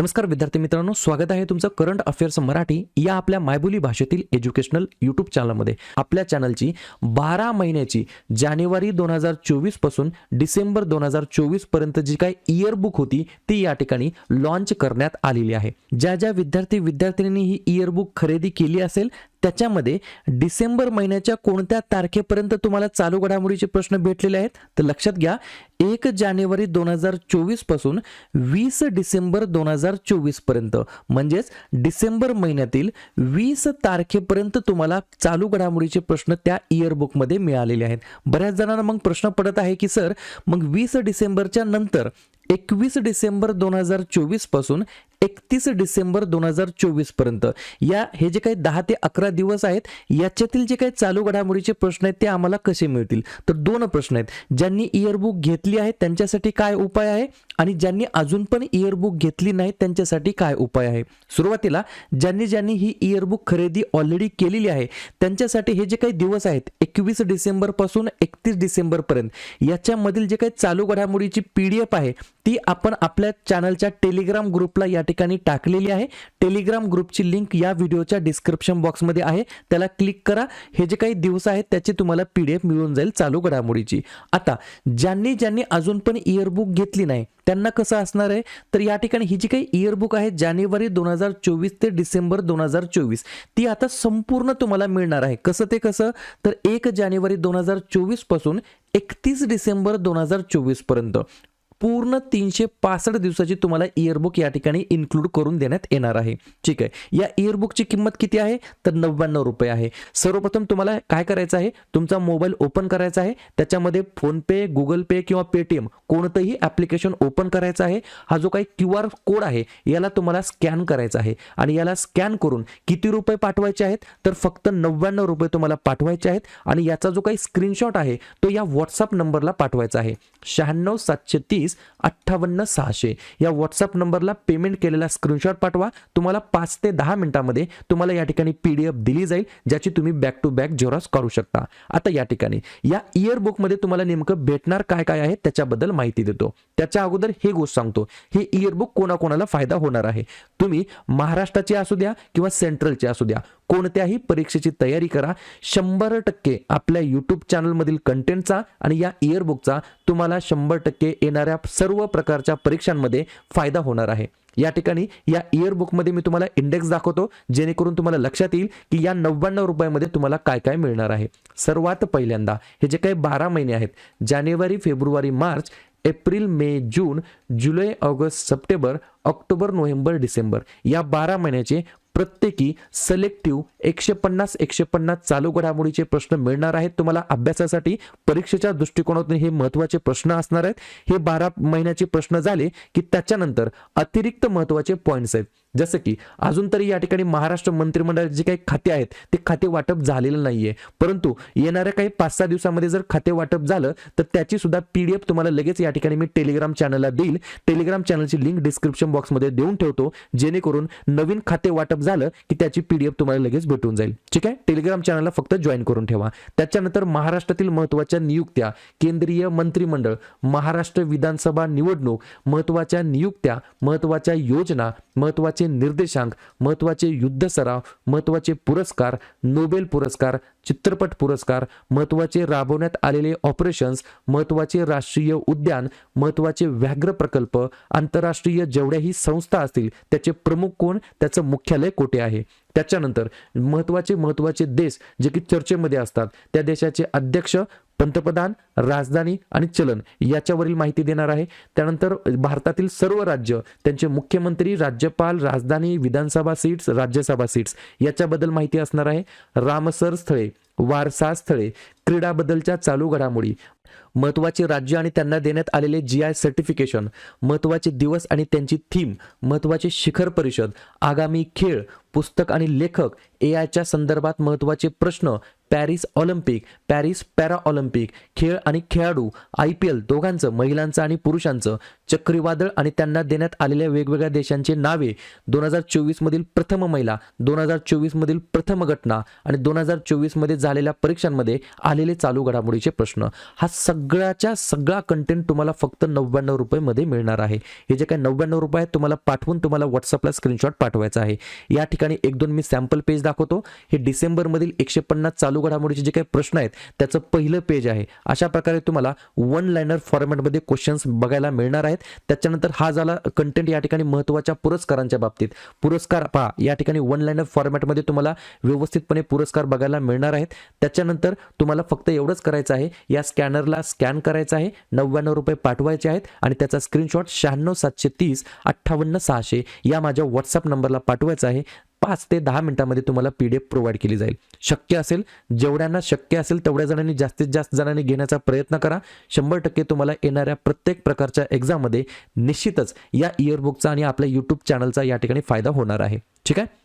नमस्कार विद्यार्थी मित्रांनो स्वागत आहे तुमचं करंट अफेअर्स मराठी या आपल्या मायबोली भाषेतील एज्युकेशनल यूट्यूब चॅनलमध्ये. आपल्या चॅनलची बारा महिन्याची जानेवारी दोन हजार चोवीसपासून डिसेंबर दोन हजार चोवीसपर्यंत जी काही इयरबुक होती ती या ठिकाणी लॉन्च करण्यात आलेली आहे. ज्या ज्या विद्यार्थी विद्यार्थिनींनी ही इयरबुक खरेदी केली असेल त्याच्यामध्ये डिसेंबर महिन्याच्या कोणत्या तारखेपर्यंत तुम्हाला चालू घडामोडीचे प्रश्न भेटलेले आहेत? तर लक्षात घ्या एक जानेवारी दोन हजार चोवीसपासून वीस डिसेंबर दोन हजार चोवीसपर्यंत. म्हणजेच डिसेंबर महिन्यातील वीस तारखेपर्यंत तुम्हाला चालू घडामोडीचे प्रश्न त्या इयरबुकमध्ये मिळालेले आहेत. बऱ्याच जणांना मग प्रश्न पडत आहे की सर मग वीस डिसेंबरच्या नंतर एकवीस डिसेंबर दोन हजार चोवीसपासून एकतीस डिसेंबर दोन हजार चोवीसपर्यंत. या हे जे काही दहा ते अकरा दिवस आहेत याच्यातील जे काही चालू घडामोडीचे प्रश्न आहेत ते आम्हाला कसे मिळतील? तर दोन प्रश्न आहेत. ज्यांनी इयरबुक घेतली आहे त्यांच्यासाठी काय उपाय आहे? आणि ज्यांनी अजून पण इयरबुक घेतली नाही त्यांच्यासाठी काय उपाय आहे? सुरुवातीला ज्यांनी ज्यांनी ही इयरबुक खरेदी ऑलरेडी केलेली आहे त्यांच्यासाठी हे जे काही दिवस आहेत एकवीस डिसेंबरपासून एकतीस डिसेंबरपर्यंत याच्यामधील जे काही चालू घडामोडीची पी डी एफ आहे ती आपण आपल्या चॅनलच्या टेलिग्राम ग्रुपला या ठिकाणी टाकलेली आहे. टेलिग्राम ग्रुपची लिंक या व्हिडिओच्या डिस्क्रिप्शन बॉक्समध्ये आहे. त्याला क्लिक करा. हे जे काही दिवस आहेत त्याची तुम्हाला पी डी एफ मिळून जाईल चालू घडामोडीची. आता ज्यांनी ज्यांनी अजून पण इयरबुक घेतली नाही त्यांना कसं असणार आहे? तर या ठिकाणी ही जी काही इयरबुक आहे जानेवारी दोन हजार चोवीस ते डिसेंबर दोन हजार चोवीस ती आता संपूर्ण तुम्हाला मिळणार आहे. कसं ते कसं? तर एक जानेवारी दोन हजार चोवीसपासून एकतीस डिसेंबर दोन हजार चोवीसपर्यंत. पूर्ण तीनशे पासष्ट दिवसाची तुम्हाला इयरबुक या ठिकाणी इन्क्लूड करून देण्यात येणार आहे. ठीक आहे. या इयरबुकची किंमत किती आहे? तर नव्याण्णव रुपये आहे. सर्वप्रथम तुम्हाला काय करायचं आहे? तुमचा मोबाईल ओपन करायचा आहे. त्याच्यामध्ये फोनपे गुगल पे किंवा पेटीएम कोणतंही ॲप्लिकेशन ओपन करायचं आहे. हा जो काही क्यू आर कोड आहे याला तुम्हाला स्कॅन करायचा आहे. आणि याला स्कॅन करून किती रुपये पाठवायचे आहेत? तर फक्त नव्याण्णव रुपये तुम्हाला पाठवायचे आहेत. आणि याचा जो काही स्क्रीनशॉट आहे तो या व्हॉट्सअप नंबरला पाठवायचा आहे. शहाण्णव सातशे तीस अठ्ठावन्न सहाशे. या व्हॉट्सअप नंबरला पेमेंट केलेला स्क्रीनशॉट पाठवा. तुम्हाला पाच ते दहा मिनिटांमध्ये तुम्हाला या ठिकाणी पी डी एफ दिली जाईल ज्याची तुम्ही बॅक टू बॅक झेरॉक्स काढू शकता. आता या ठिकाणी. या इयरबुकमध्ये तुम्हाला नेमकं भेटणार काय काय आहे त्याच्याबद्दल माहिती देतो. त्याच्या अगोदर हे गोष्ट सांगतो. हे इयरबुक कोणाकोणाला फायदा होणार आहे? तुम्ही महाराष्ट्राचे असू द्या किंवा सेंट्रलचे असू द्या. कोणत्याही परीक्षेची तयारी करा. शंभर टक्के आपल्या यूट्यूब चॅनलमधील कंटेंटचा आणि या इयरबुकचा तुम्हाला शंभर टक्के येणाऱ्या सर्व प्रकारच्या परीक्षांमध्ये फायदा होणार आहे. या ठिकाणी या इयरबुकमध्ये मी तुम्हाला इंडेक्स दाखवतो जेणेकरून तुम्हाला लक्षात येईल की या नव्याण्णव रुपयामध्ये तुम्हाला काय काय मिळणार आहे. सर्वात पहिल्यांदा हे जे काही बारा महिने आहेत जानेवारी फेब्रुवारी मार्च एप्रिल मे जून जुलै ऑगस्ट सप्टेंबर ऑक्टोबर नोव्हेंबर डिसेंबर या बारा महिन्याचे प्रत्येकी सलेक्टिव्ह एकशे पन्नास एकशे पन्नास चालू घडामोडीचे प्रश्न मिळणार आहेत. तुम्हाला अभ्यासासाठी परीक्षेच्या दृष्टिकोनातून हे महत्त्वाचे प्रश्न असणार आहेत. हे बारा महिन्याचे प्रश्न झाले की त्याच्यानंतर अतिरिक्त महत्त्वाचे पॉईंट्स आहेत. जसं की अजून तरी या ठिकाणी महाराष्ट्र मंत्रिमंडळाचे जे काही खाते आहेत ते खाते वाटप झालेलं नाहीये. परंतु येणाऱ्या काही पाच सहा दिवसामध्ये जर खाते वाटप झालं तर त्याची सुद्धा पीडीएफ तुम्हाला लगेच या ठिकाणी मी टेलिग्राम चॅनलला देईल. टेलिग्राम चॅनलची लिंक डिस्क्रिप्शन बॉक्समध्ये देऊन ठेवतो जेणेकरून नवीन खाते वाटप झालं की त्याची पीडीएफ तुम्हाला लगेच भेटून जाईल. ठीक आहे? टेलिग्राम चॅनलला फक्त जॉईन करून ठेवा. त्याच्यानंतर महाराष्ट्रातील महत्त्वाच्या नियुक्त्या केंद्रीय मंत्रिमंडळ महाराष्ट्र विधानसभा निवडणूक महत्त्वाच्या नियुक्त्या महत्त्वाच्या योजना महत्त्वाचे निर्देशांक महत्त्वाचे युद्ध सराव महत्त्वाचे पुरस्कार नोबेल पुरस्कार चित्रपट पुरस्कार महत्त्वाचे राबवण्यात आलेले ऑपरेशन्स महत्त्वाचे राष्ट्रीय उद्यान महत्त्वाचे व्याघ्र प्रकल्प आंतरराष्ट्रीय जेवढ्याही संस्था असतील त्याचे प्रमुख कोण? त्याचं मुख्यालय कोठे आहे? त्याच्यानंतर महत्त्वाचे महत्त्वाचे देश जे की चर्चेमध्ये असतात त्या देशाचे अध्यक्ष पंतप्रधान राजधानी आणि चलन याच्यावरील माहिती देणार आहे. त्यानंतर भारतातील सर्व राज्य त्यांचे मुख्यमंत्री राज्यपाल राजधानी विधानसभा सीट्स राज्यसभा सीट्स याच्याबद्दल माहिती असणार आहे. रामसर स्थळे वारसा स्थळे क्रीडाबद्दलच्या चालू घडामोडी महत्त्वाचे राज्य आणि त्यांना देण्यात आलेले जी आय सर्टिफिकेशन महत्त्वाचे दिवस आणि त्यांची थीम महत्त्वाचे शिखर परिषद आगामी खेळ पुस्तक आणि लेखक ए आयच्या संदर्भात महत्त्वाचे प्रश्न Paris Olympic Paris para Olympic खेळ आणि खेळाडू आय पी एल दोघांचं महिलांचं आणि पुरुषांचं चक्रीवादळ आणि त्यांना देण्यात आलेल्या वेगवेगळ्या देशांची नावे दोन हजार चोवीसमधील प्रथम महिला दोन हजार चोवीसमधील प्रथम घटना आणि दोन हजार चोवीसमध्ये झालेल्या परीक्षांमध्ये आलेले चालू घडामोडीचे प्रश्न. हा सगळ्याच्या सगळा कंटेंट तुम्हाला फक्त नव्याण्णव रुपयेमध्ये मिळणार आहे. हे जे काही नव्याण्णव रुपये आहेत तुम्हाला पाठवून तुम्हाला व्हॉट्सअपला स्क्रीनशॉट पाठवायचा आहे. या ठिकाणी एक दोन मी सॅम्पल पेज दाखवतो. हे डिसेंबरमधील एकशे पन्नास चालू घडामोडीचे जे काही प्रश्न आहेत त्याचं पहिलं पेज आहे. अशा प्रकारे तुम्हाला वन लाईनर फॉर्मॅटमध्ये क्वेश्चन्स बघायला मिळणार आहेत. त्याच्यानंतर हा झाला कंटेंट या ठिकाणी महत्त्वाच्या पुरस्कारांच्या बाबतीत. पुरस्कार पहा या ठिकाणी वन लाईनर फॉर्मॅटमध्ये तुम्हाला व्यवस्थितपणे पुरस्कार बघायला मिळणार आहेत. त्याच्यानंतर तुम्हाला फक्त एवढंच करायचं आहे या स्कॅनरला स्कॅन करायचं आहे नव्याण्णव रुपये पाठवायचे आहेत आणि त्याचा स्क्रीनशॉट शहाण्णव सातशे तीस अठ्ठावन्न सहाशे या माझ्या व्हॉट्सअप नंबरला पाठवायचा आहे. पाच ते दहा मिनिटांमध्ये तुम्हाला पी डी एफ प्रोव्हाइड केली जाईल. शक्य असेल जेवढ्यांना शक्य असेल तेवढ्या जणांनी जास्तीत जास्त जणांनी घेण्याचा प्रयत्न करा. शंभर टक्के तुम्हाला येणाऱ्या प्रत्येक प्रकारच्या एक्झाममध्ये निश्चितच या इयरबुकचा आणि आपल्या यूट्यूब चॅनलचा या ठिकाणी फायदा होणार आहे. ठीक आहे?